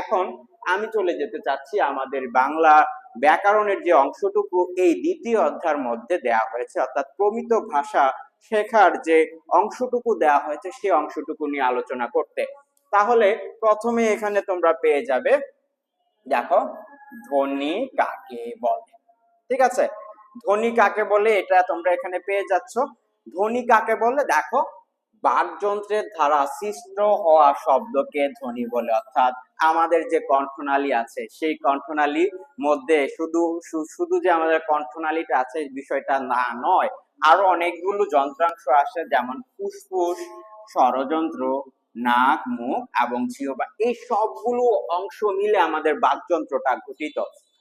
এখন আমি চলে যেতে চাচ্ছি আমাদের বাংলা ব্যাকরণের যে অংশটুকু, এই দ্বিতীয় অধ্যায়ের মধ্যে দেয়া হয়েছে। অর্থাৎ প্রমিত ভাষা শেখার যে অংশটুকু দেয়া হয়েছে সেই অংশটুকু নিয়ে আলোচনা করতে। তাহলে প্রথমে এখানে তোমরা পেয়ে যাবে, দেখো, ধ্বনি কাকে বলে? ঠিক আছে? ধ্বনি কাকে বলে? এটা তোমরা এখানে পেয়ে যাচ্ছ। ধ্বনি কাকে বলে? দেখো বাকযন্ত্রের দ্বারা সৃষ্ট হওয়া শব্দকে ধ্বনি বলে, অর্থাৎ আমাদের যে কণ্ঠনালী আছে, সেই কণ্ঠনালী মধ্যে শুধু শুধু যে আমাদের কণ্ঠনালীটা আছে, বিষয়টা না নয়, আরও অনেকগুলো যন্ত্রাংশ আসে যেমন ফুসফুস, ষড়যন্ত্র, নাক, মুখ এবং জিহ্বা এই সবগুলো অংশ মিলে আমাদের বাকযন্ত্রটা গঠিত।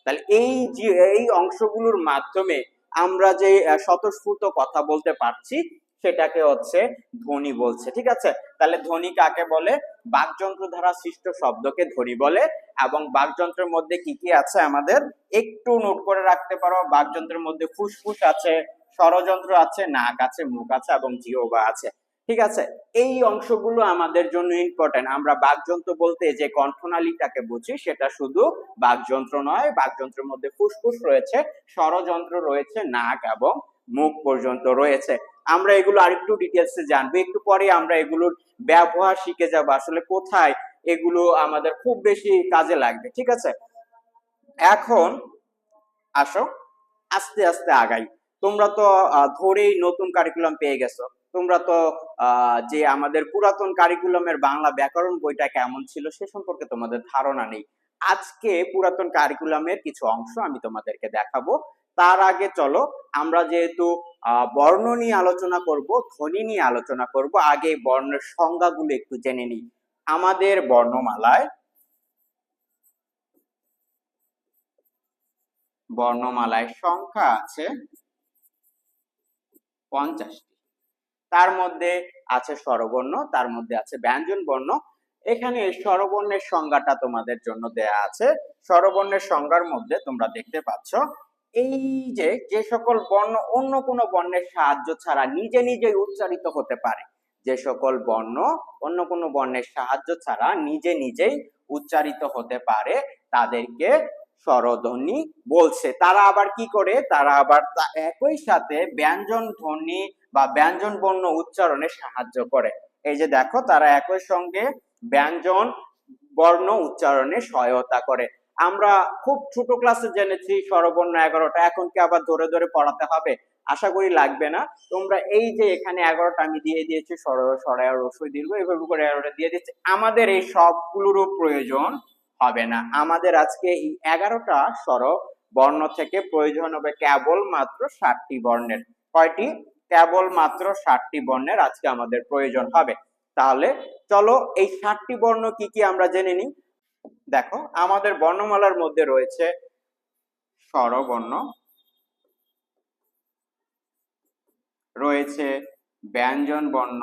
তাহলে এই যে, এই অংশগুলোর মাধ্যমে আমরা যে স্বতঃস্ফূর্ত কথা বলতে পারছি সেটাকে হচ্ছে ধ্বনি বলছে, ঠিক আছে? তাহলে ধ্বনি কাকে বলে? বাকযন্ত্র দ্বারা সৃষ্ট শব্দকে ধ্বনি বলে এবং বাকযন্ত্রের মধ্যে কি কি আছে আমাদের? একটু নোট করে রাখতে পারো, বাকযন্ত্রের মধ্যে ফুসফুস আছে, ষড়যন্ত্র আছে, নাক আছে, মুখ আছে এবং জিহ্বা আছে। ঠিক আছে? এই অংশগুলো আমাদের জন্য ইম্পর্টেন্ট আমরা বাকযন্ত্র বলতে যে কণ্ঠনালীটাকে বুঝি, সেটা শুধু বাকযন্ত্র নয়, বাকযন্ত্রের মধ্যে ফুসফুস রয়েছে, ষড়যন্ত্র রয়েছে, নাক এবং মুখ পর্যন্ত রয়েছে। আমরা এগুলো আরেকটু ডিটেলসে জানব। একটু পরে আমরা এগুলোর ব্যবহার শিখে যাব। আসলে কোথায় এগুলো আমাদের খুব বেশি কাজে লাগবে, ঠিক আছে? এখন আসো, আস্তে আস্তে আগাই। তোমরা তো ধরেই নতুন কারিকুলাম পেয়ে গেছো। তোমরা তো যে আমাদের পুরাতন কারিকুলামের বাংলা ব্যাকরণ বইটা কেমন ছিল সে সম্পর্কে তোমাদের ধারণা নেই। আজকে পুরাতন কারিকুলামের কিছু অংশ আমি তোমাদেরকে দেখাবো। তার আগে চলো, আমরা যেহেতু বর্ণ নিয়ে আলোচনা করব, ধ্বনি নিয়ে আলোচনা করব, আগে বর্ণের সংজ্ঞাগুলো একটু জেনে নিই। আমাদের বর্ণমালায় বর্ণমালায় সংখ্যা আছে পঞ্চাশটি। তার মধ্যে আছে স্বরবর্ণ, তার মধ্যে আছে ব্যঞ্জন বর্ণ। এখানে স্বরবর্ণের সংজ্ঞাটা তোমাদের জন্য দেয়া আছে। স্বরবর্ণের সংজ্ঞার মধ্যে তোমরা দেখতে পাচ্ছ এই যে যে সকল বর্ণ অন্য কোনো বর্ণের সাহায্য ছাড়া নিজে নিজেই উচ্চারিত হতে পারে। যে সকল বর্ণ অন্য কোনো বর্ণের সাহায্য ছাড়া নিজে নিজেই উচ্চারিত হতে পারে, তাদেরকে স্বরধ্বনি বলছে। তারা আবার কি করে? তারা আবার একই সাথে ব্যঞ্জন ধ্বনি বা ব্যঞ্জন বর্ণ উচ্চারণে সাহায্য করে। এই যে দেখো, তারা একই সঙ্গে ব্যঞ্জন বর্ণ উচ্চারণে সহায়তা করে। আমরা খুব ছোট ক্লাসে জেনেছি স্বরবর্ণ এগারোটা, এখন কি আবার ধরে ধরে পড়াতে হবে? আশা করি লাগবে না। তোমরা এই যে এখানে এগারোটা আমি দিয়ে দিয়েছি স্বর স্বরায় রসই দীর্ঘ এইভাবে করে এগারোটা দিয়ে দিচ্ছি। আমাদের এই সবগুলোরও প্রয়োজন হবে না। আমাদের আজকে এই এগারোটা স্বর বর্ণ থেকে প্রয়োজন হবে কেবল মাত্র ষাটটি বর্ণের। কয়টি? কেবল মাত্র ষাটটি বর্ণের আজকে আমাদের প্রয়োজন হবে। তাহলে চলো এই ষাটটি বর্ণ কি কি আমরা জেনে নিই? দেখো, আমাদের বর্ণমালার মধ্যে রয়েছে স্বরবর্ণ, রয়েছে ব্যঞ্জন বর্ণ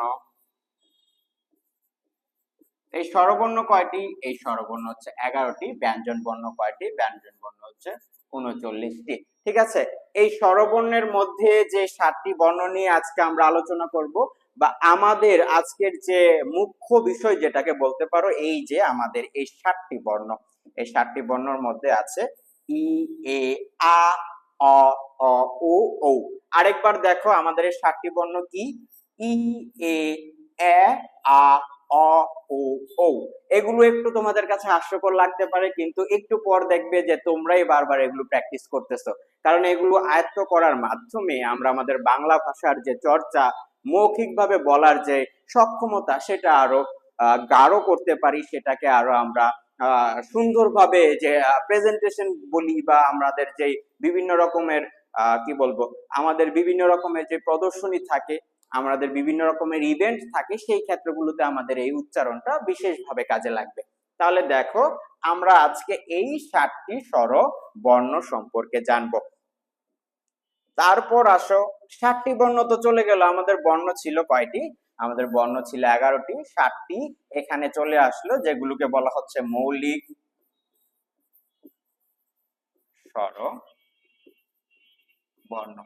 এই স্বরবর্ণ কয়টি? এই স্বরবর্ণ হচ্ছে এগারোটি ব্যঞ্জন বর্ণ কয়টি? ব্যঞ্জন বর্ণ হচ্ছে উনচল্লিশটি। ঠিক আছে? এই স্বরবর্ণের মধ্যে যে সাতটি বর্ণ নিয়ে আজকে আমরা আলোচনা করব বা আমাদের আজকের যে মুখ্য বিষয় যেটাকে বলতে পারো, এই যে আমাদের এই সাতটি বর্ণ, এই সাতটি বর্ণর মধ্যে আছে ই, এ, আ, অ অ ও ও আরেকবার দেখো আমাদের এই সাতটি বর্ণ কি? ই, এ এ, আ, অ ও ও এগুলো একটু তোমাদের কাছে হাস্যকর লাগতে পারে, কিন্তু একটু পর দেখবে যে তোমরাই বারবার এগুলো প্র্যাকটিস করতেছো। কারণ এগুলো আয়ত্ত করার মাধ্যমে আমরা আমাদের বাংলা ভাষার যে চর্চা মৌখিকভাবে বলার যে সক্ষমতা, সেটা আরও গাঢ় করতে পারি, সেটাকে আরও আমরা সুন্দরভাবে যে প্রেজেন্টেশন বলি বা আমাদের যে বিভিন্ন রকমের কি বলব, আমাদের বিভিন্ন রকমের যে প্রদর্শনী থাকে, আমাদের বিভিন্ন রকমের ইভেন্ট থাকে, সেই ক্ষেত্রগুলোতে আমাদের এই উচ্চারণটা বিশেষভাবে কাজে লাগবে। তাহলে দেখো, আমরা আজকে এই সাতটি স্বর বর্ণ সম্পর্কে জানব। তারপর আসো, ষাটটি বর্ণ তো চলে গেল, আমাদের বর্ণ ছিল কয়টি? আমাদের বর্ণ ছিল এগারোটি, ষাটটি এখানে চলে আসলো, যেগুলোকে বলা হচ্ছে মৌলিক স্বর, বর্ণ।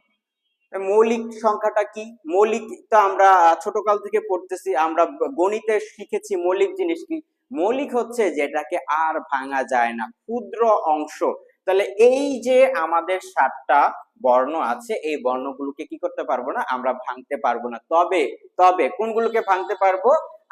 মৌলিক সংখ্যাটা কি? মৌলিক তো আমরা ছোটকাল থেকে পড়তেছি, আমরা গণিতে শিখেছি মৌলিক জিনিস কি? মৌলিক হচ্ছে যেটাকে আর ভাঙা যায় না, ক্ষুদ্র অংশ। তাহলে এই যে আমাদের সাতটা বর্ণ আছে, এই বর্ণগুলোকে কি করতে পারব না? আমরা ভাঙতে পারব না। তবে তবে কোনগুলোকে ভাঙতে পারব?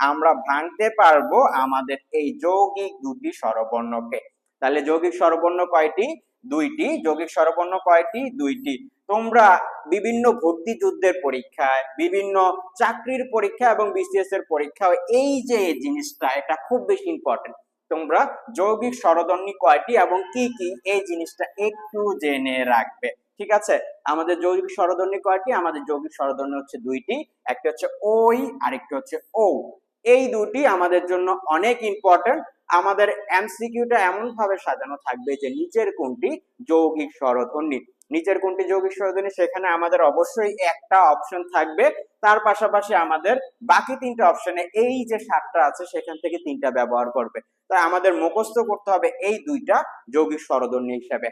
আমরা ভাঙতে পারব আমাদের এই যৌগিক দুটি স্বরবর্ণকে। তাহলে যৌগিক স্বরবর্ণ কয়টি? দুইটি। যৌগিক স্বরবর্ণ কয়টি? দুইটি। তোমরা বিভিন্ন ভর্তি যুদ্ধের পরীক্ষায়, বিভিন্ন চাকরির পরীক্ষা এবং বিসিএস এর পরীক্ষা এই যে জিনিসটা, এটা খুব বেশি ইম্পর্টেন্ট তোমরা যৌগিক স্বরধ্বনি কয়টি এবং কি কি? এই জিনিসটা একটু জেনে রাখবে। ঠিক আছে? আমাদের যৌগিক স্বরধ্বনি কয়টি? আমাদের যৌগিক স্বরধ্বনি হচ্ছে দুইটি, একটা হচ্ছে ওই আরেকটা হচ্ছে ও এই দুটি আমাদের জন্য অনেক ইম্পর্টেন্ট আমাদের এমসিকিউটা এমন ভাবে সাজানো থাকবে যে নিচের কোনটি? যৌগিক স্বরধ্বনি। নিচের কোনটি যৌগিক সহযোগী সেখানে আমাদের অবশ্যই একটা অপশন থাকবে। তার পাশাপাশি আমাদের বাকি তিনটা অপশনে এই যে সাতটা আছে, সেখান থেকে তিনটা ব্যবহার করবে। তাই আমাদের মুখস্থ করতে হবে এই দুইটা যৌগিক স্বরধ্বনি হিসাবে।